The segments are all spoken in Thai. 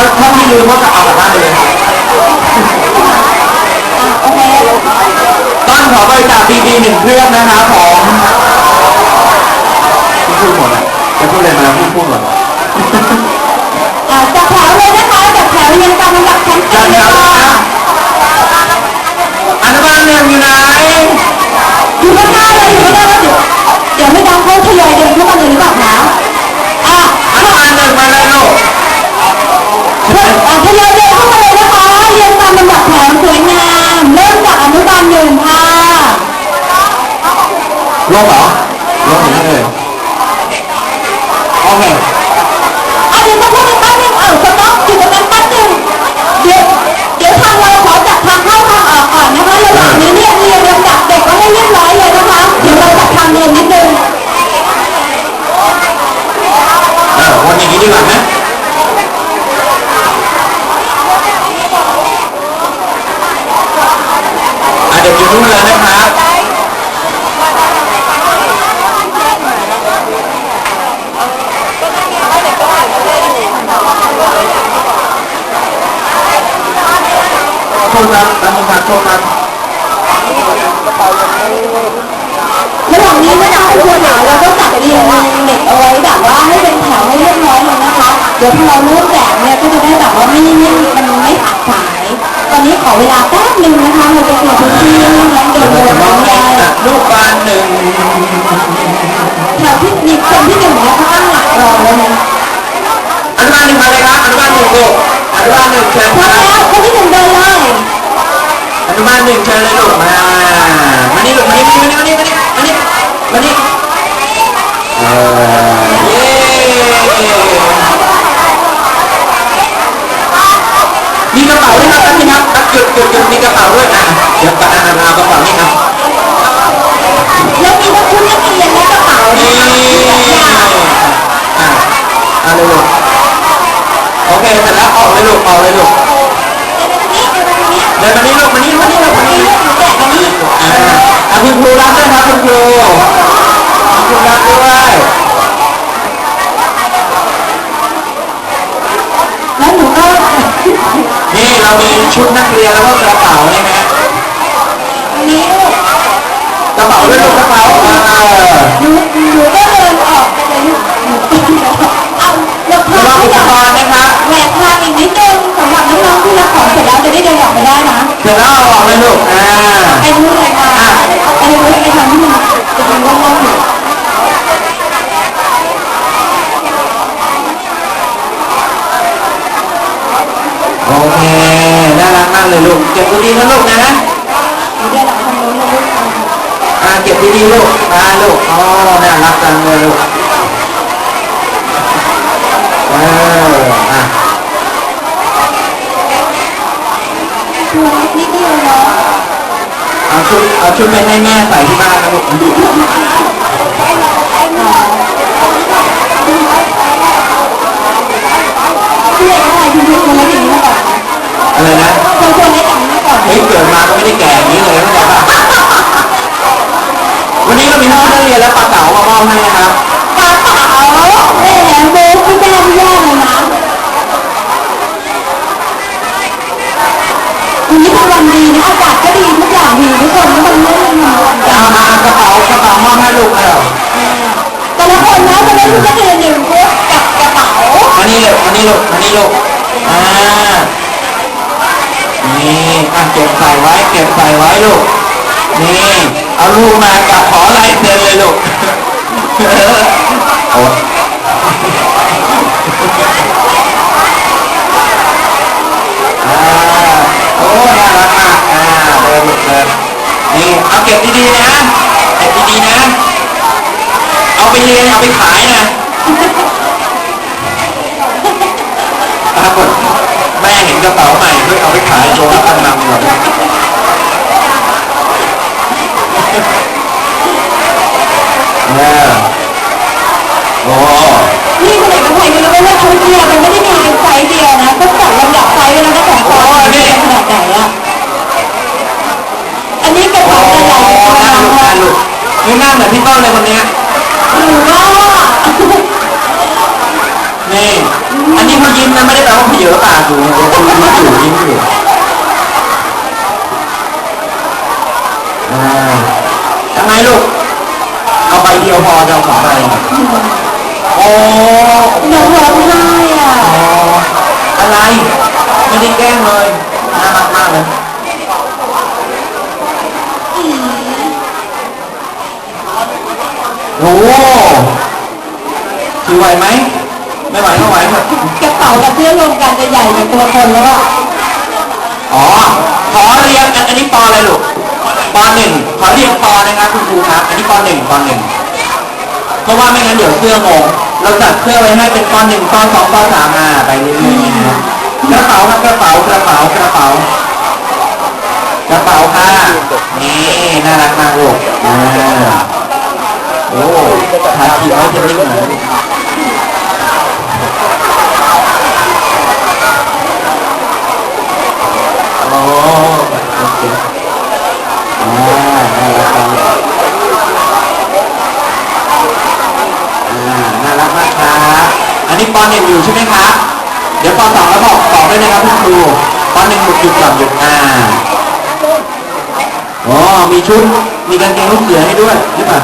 ถ้าถ้าพี่ลืมก็จะเอากลับบ้านไปเลยต้องขอบริจาคดีดีหนึ่งเครื่องนะครับผมพูดหมดอะจะพูดอะไรมาพูดพูดหมด อ่าจัดแถวเลยนะคะจัดแถวเรียงตามลำดับชั้นไปเลยค่ะ ลงเหรอลงอย่างนี้เลยโอเคอะเดี๋ยวสักครู่หนึงแป๊บนึงเออสต๊อกอยู่ตรงนั้นแป๊บนึงเดี๋ยวเดี๋ยวทางเราขอจัดทางเข้าทางออกก่อนนะคะระหว่างนี้เนี่ยเรียงลำดับเด็กไว้ให้เรียบร้อยเลยนะคะเดี๋ยวเราจัดทางเรียนนิดนึงเออวันอย่างนี้ดีกว่าไหมอะเด็กอยู่นู่นเลยนะครับ โท ษครับแป๊บนึงครับโทษครับระหว่างนี้นะคะทุกคนเนี่ยเราก็จัดเรียงเด็กเอาไว้แบบว่าให้เป็นแถวให้เรียบร้อยเลยนะคะ เดี๋ยวพอเราเริ่มแจกเนี่ยก็จะได้แบบว่าไม่ไม่มันไม่ขาดสาย ตอนนี้ขอเวลาแป๊บนึงนะคะเราจะเปิดพื้นที่ให้น้องเดิเดี๋ยนวเดิเรานจะมน้อองงเห็ได้นลูกบานหนึ่งแถวที่มีคนที่หนึ่งแล้วเขาตั้งหลักรอแล้วนะอนุบาลหนึ่งมาเลยครับอนุบาลหนึ่งลูกอนุบาลหนึ่งเชิญพคร้อรัมบ แล้วคนที่หนึ่งเดินเลย อนุบาล หนึ่งเชิญเลยลูกมามานี่ลูกมานี่มานี่มานี่มานี่มานี่มานี่เออเย้มีกระเป๋าด้วยครับท่านครับครับหยุดหยุดหยุดมีกระเป๋าด้วยอะเดี๋ยวปะอะเอากระเป๋านี่ครับแล้วมีทั้งชุดนักเรียนและกระเป๋านี่นะคะอะเอาเลยลูกโอเคเสร็จแล้วออกเลยลูกออกเลยลูก เดินมานี่ลูกมานี่มานี่ลูกมานี่แกะอันนี้อ่าอะคุณครูรับด้วยครับคุณครูคุณครูรับด้วยแล้วหนูก็นี่เรามีชุดนักเรียนแล้วก็กระเป๋าเนี่ยนะอันนี้ลูกกระเป๋าด้วยลูกกระเป๋าอ่าหนูหนูก็ ของเสร็จแล้วจะได้เดินออกไปได้นะเสร็จแล้วเอาออกเลยลูกอ่าไอ้นู้นเลยค่ะไอ้นู้นไอ้ทางที่มันจะเป็นว่างๆอยู่ โอเคน่ารักมากเลยลูกเก็บดีๆนะลูกนะ หนูเดินออกทางนู้นเลยลูก อ่าเก็บดีๆลูกมาลูกอ๋อน่ารักจังเลยลูกเอออะ ตัวนิดเดียวเนาะ เอา ชุดเอาชุดไปให้แม่ใส่ที่บ้านนะลูกเพื่อนอะไรคุณดูคนละอย่างนี้มาก่อนอะไรนะคนคนละอย่างนี้มาก่อนเฮ้ยเกิดมาก็ไม่ได้แก่อย่างนี้เลยเข้าใจป่ะวันนี้ก็มีน้องนักเรียนและปลาเก๋ามามอบให้นะครับปลาเป๋าแหมโบ๊ทไม่ได้ไม่ยากเลยนะวันนี้เป็นวันดีนะอา นี่ลูกมานี่ลูกมานี่ลูกอ่านี่อะเก็บใส่ไว้เก็บใส่ไว้ลูกนี่เอาลูกมากับขอลายเซ็นเลยลูกโอ้อ่าโอ้น่ารักมากอ่าเดินเดินนี่เอาเก็บดีๆนะเก็บดีๆนะ เอาไปเรียนเอาไปขาย ปรากฏแม่เห็นกระเป๋าใหม่เพื่อเอาไปขายโชว์รับจำนำหมดเออโอ้นี่คนไหนกับใครไม่รู้ว่าชุดเนี่ยมันไม่ได้มีเป็นไซส์เดียวนะต้องจัดลำดับไซส์ไว้แล้วนะของคอนี่ขนาดไหนอะอันนี้กระโอ้เป๋าจะใหญ่กว่าน่าเราลูกอะน่าลูกนี่หน้าเหมือนพี่ต้นเลยคนเนี้ยหรือว่า นี่ อันนี้เขายิ้ มนะไม่ได้แปลว่าพี่เยอะปากอยู่เนี่ยิ้มอยู่ยิ้มอยู่อ่ายังไงลูก เอาใบเดียวพอจะเอาสองใบโอ้น้องร้องไห้อะอ๋ออะไร ไม่ได้แกล้งเลยน่ารักมากเลยโอ้ถือไหวไหม ไม่ไหวก็ไหวหมดกระเป๋ากับเสื้อรวมกันจะใหญ่กว่าตัวคนแล้วอะอ๋อขอเรียงอันอันนี้ปออะไรลูกปอหนึ่งขอเรียงปอนะครับคุณครูครับ อันนี้ปอหนึ่งปอหนึ่งเพราะว่าไม่งั้นเดี๋ยวเสื้องงเราจัดเสื้อไว้ให้เป็นปอหนึ่งปอสองปอสามมาไปเรื่อยๆนะครับกระเป๋าครับกระเป๋ากระเป๋ากระเป๋ากระเป๋าค่ะนี่น่ารักมากลูกอ่าโอ้ทาทีไว้จะนิ่งหน่อยโอ้โอเคอ่าน่ารักจังอ่าน่ารักมากครับอันนี้ป หนึ่งอยู่ใช่ไหมครับ เดี๋ยวปสองแล้วบอกบอกด้วยนะครับคุณครูปหนึ่งหยุดหยุดก่อนหยุดอ่าอ๋อมีชุด มีกางเกงลูกเสือให้ด้วยหรือเปล่า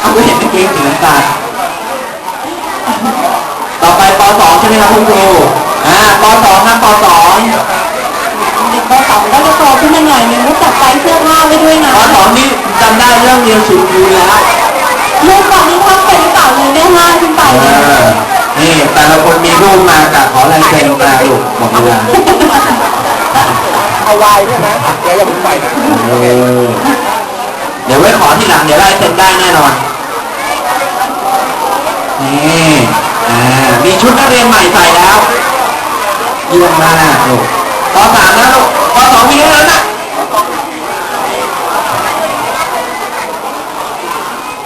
เอาไปเห็นกางเกงสีน้ำตาลต่อไปปสองใช่ไหมครับคุณครูอ่าปสองครับปสองเด็กปสองก็จะโตขึ้นมาหน่อยนึงก็จับไปเสื้อผ้าไว้ด้วยนะปสองนี่จำได้เรื่องเรียนสูตรครูแล้วลูกก่อนนี้ท่องเป็นหรือเปล่าเลยแม่ห้าขึ้นไปเอเนี่ยอนี่แต่ละคนมีรูปมากับขอลายเซ็นมาลูกบอกเวลาเอาไว้ใช่ไหมเดี๋ยวอย่าเพิ่งไปนะเออเดี๋ยวไว้ขอที่หลังเดี๋ยวลายเซ็นได้แน่นอน นี่อ่ามีชุดนักเรียนใหม่ใส่แล้วเยี่ยมมากลูกปสามนะลูกปสองมีแค่นั้นนะ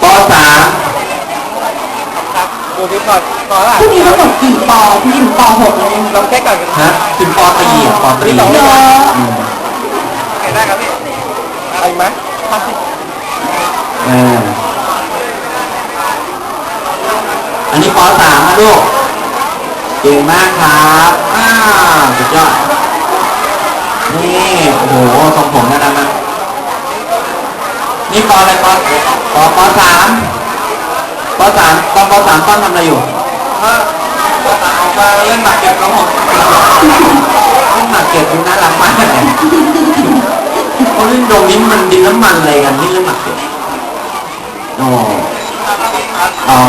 ปสาม ดูดิก่อนก่อนละพรุ่งนี้ทั้งหมดกี่ปอพี่ถึงปหกเลยลองเช็คก่อนฮะถึงปตรีอะปตรีเยอะอืมเห็นได้ครับพี่อะไรไหมเอออันนี้ปสามนะลูกเก่งมากครับอ้าวสุดยอดนี่โอ้โหทรงผมน่ารักมากนี่ปอะไรปปปสาม ปสามตอนปสามต้นทำอะไรอยู่ปสามออกมาเล่นหมากเก็บครับผมเล่นหมากเก็บดูน่ารักมากเขาเล่นตรงนี้มันดินน้ำมันอะไรกันนี่เล่นหมากเก็บอ๋ออ๋อ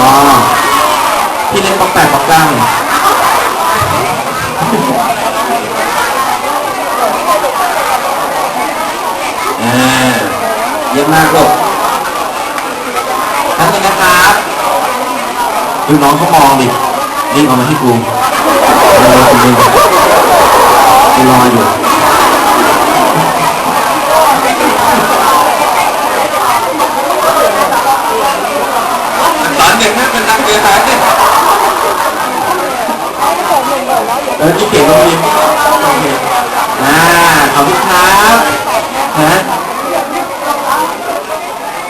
ที่เล่นปอกแปดปอกเก้าเนี่ยอ่าเยอะมากลูกทำยังนะครับ ดูน้องเขามองดินิ่งออกมาที่กูรออยู่กูรออยู่สอนเด็กให้เป็นนักเรียนไทยเนี่ยเออที่เก่งตรงนี้โอเคอ่าขอบคุณครับนะ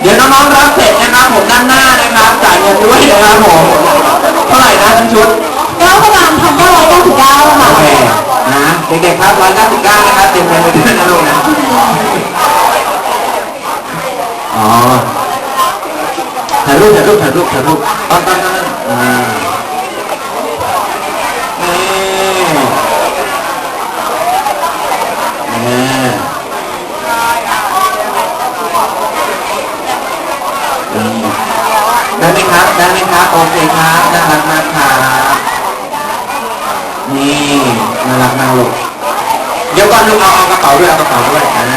เดี๋ยวน้องๆรับเสร็จนะครับ ผมด้านหน้านะครับจ่ายเงินด้วยนะครับผมเท่าไหร่นะทั้งชุดเก้าประมาณพันเก้าร้อยเก้าสิบเก้าโอค่ะเคนะเด็กๆครับร้อยเก้าสิบเก้านะครับเตรียมเงินไปด้วยนะลูกนะอ๋อถ่ายรูปถ่ายรูปถ่ายรูปถ่ายรูปต้นต้นต้นอ่านี่นี่ได้ ไหมครับไหมครับโอเคครับน่ารักมากครับนี่น่ารักมากลูกเดี๋ยวก่อนลูกเอาเอากระเป๋าด้วยเอากระเป๋าด้วยอ่า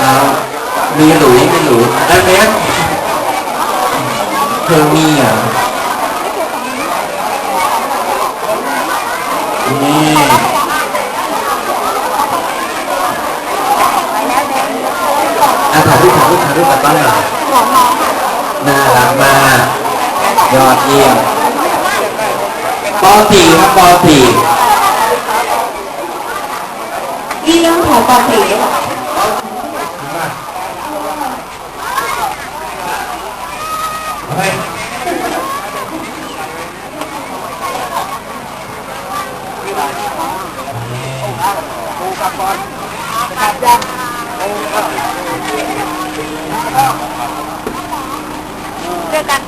เอามีหลุยมีหลุยได้ไหมเธอมีเหรอะนี่อะถ่ายรูปถ่ายรูปถ่ายรูปกับต้นหน่อย น่ารักมาก ยอดเยี่ยมป .4 ครับป .4 นี่เรื่องของปอสี่หรือเปล่าเฮ้ยปูกับบอลกัดยัง เจอกัน